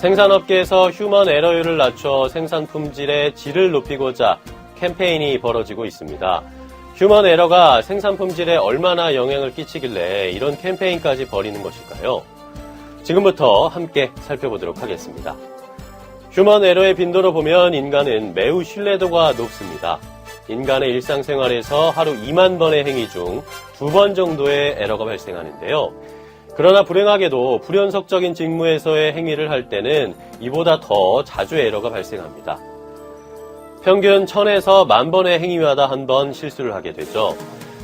생산업계에서 휴먼 에러율을 낮춰 생산 품질의 질을 높이고자 캠페인이 벌어지고 있습니다. 휴먼 에러가 생산 품질에 얼마나 영향을 끼치길래 이런 캠페인까지 벌이는 것일까요? 지금부터 함께 살펴보도록 하겠습니다. 휴먼 에러의 빈도로 보면 인간은 매우 신뢰도가 높습니다. 인간의 일상생활에서 하루 2만 번의 행위 중 두 번 정도의 에러가 발생하는데요. 그러나 불행하게도 불연속적인 직무에서의 행위를 할 때는 이보다 더 자주 에러가 발생합니다. 평균 1000에서 만 번의 행위마다 한 번 실수를 하게 되죠.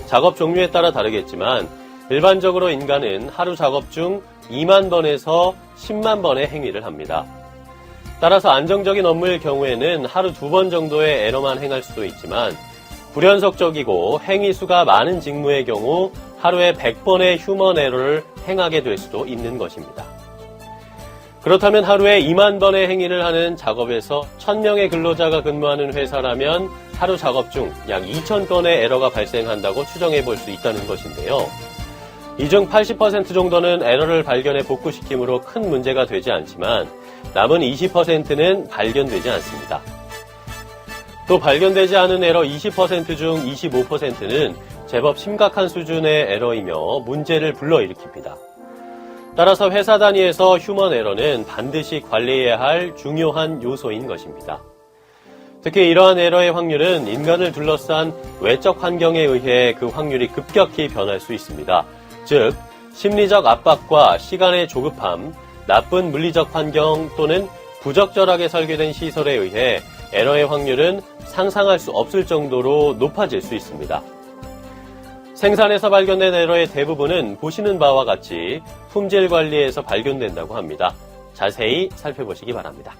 작업 종류에 따라 다르겠지만 일반적으로 인간은 하루 작업 중 2만 번에서 10만 번의 행위를 합니다. 따라서 안정적인 업무일 경우에는 하루 두 번 정도의 에러만 행할 수도 있지만 불연속적이고 행위 수가 많은 직무의 경우 하루에 100번의 휴먼 에러를 행하게 될 수도 있는 것입니다. 그렇다면 하루에 2만 번의 행위를 하는 작업에서 1000명의 근로자가 근무하는 회사라면 하루 작업 중 약 2000건의 에러가 발생한다고 추정해 볼 수 있다는 것인데요. 이 중 80% 정도는 에러를 발견해 복구시킴으로 큰 문제가 되지 않지만 남은 20%는 발견되지 않습니다. 또 발견되지 않은 에러 20%중 25%는 제법 심각한 수준의 에러이며 문제를 불러일으킵니다. 따라서 회사 단위에서 휴먼 에러는 반드시 관리해야 할 중요한 요소인 것입니다. 특히 이러한 에러의 확률은 인간을 둘러싼 외적 환경에 의해 그 확률이 급격히 변할 수 있습니다. 즉, 심리적 압박과 시간의 조급함, 나쁜 물리적 환경 또는 부적절하게 설계된 시설에 의해 에러의 확률은 상상할 수 없을 정도로 높아질 수 있습니다. 생산에서 발견된 에러의 대부분은 보시는 바와 같이 품질 관리에서 발견된다고 합니다. 자세히 살펴보시기 바랍니다.